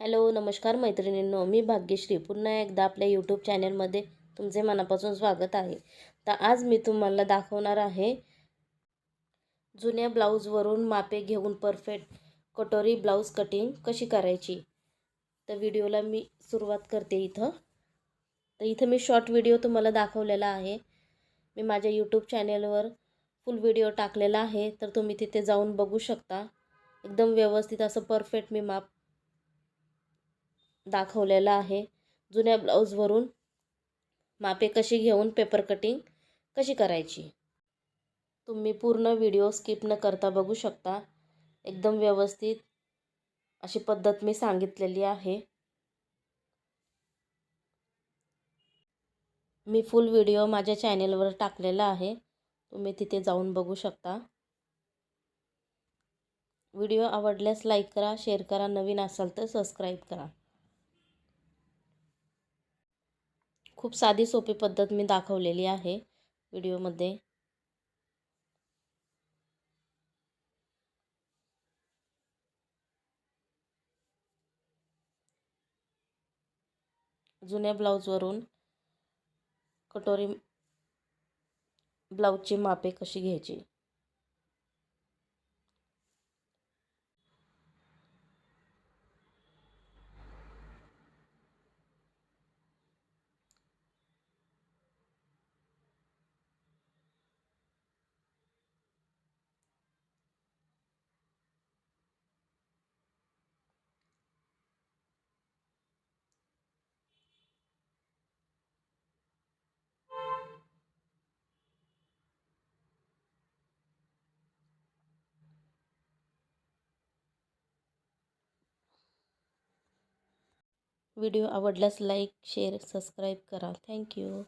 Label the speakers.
Speaker 1: Hello नमस्कार मैत्रिणींनो. मी भाग्यश्री. पुन्हा एकदा आपल्या यूट्यूब चॅनलमध्ये तुमचे मनापासून स्वागत आहे. तर आज मी तुम्हाला दाखवणार आहे जुन्या ब्लाऊजवरून मापे घेऊन परफेक्ट कटोरी ब्लाऊज कटिंग कशी करायची. तर व्हिडिओला मी सुरुवात करते इथं. तर इथं मी शॉर्ट व्हिडिओ तुम्हाला दाखवलेला आहे. मी माझ्या यूट्यूब चॅनलवर फुल व्हिडिओ टाकलेला आहे. तर तुम्ही तिथे जाऊन बघू शकता. एकदम व्यवस्थित असं परफेक्ट मी माप दाखवलेला आहे. जुन्या ब्लाऊजवरून मापे कशी घेऊन पेपर कटिंग कशी करायची? तुम्ही पूर्ण व्हिडिओ स्किप न करता बघू शकता. एकदम व्यवस्थित अशी पद्धत मी सांगितलेली आहे. मी फुल व्हिडिओ माझ्या चॅनेलवर टाकलेला आहे. तुम्ही तिथे जाऊन बघू शकता. व्हिडिओ आवडल्यास लाईक करा शेअर करा नवीन असाल तर सबस्क्राईब करा. खूप साधी सोपी पद्धत मी दाखवलेली आहे व्हिडिओमध्ये. जुन्या ब्लाऊजवरून कटोरी ब्लाऊजची मापे कशी घ्यायची? व्हिडिओ आवडल्यास लाईक शेअर सबस्क्राईब करा. Thank you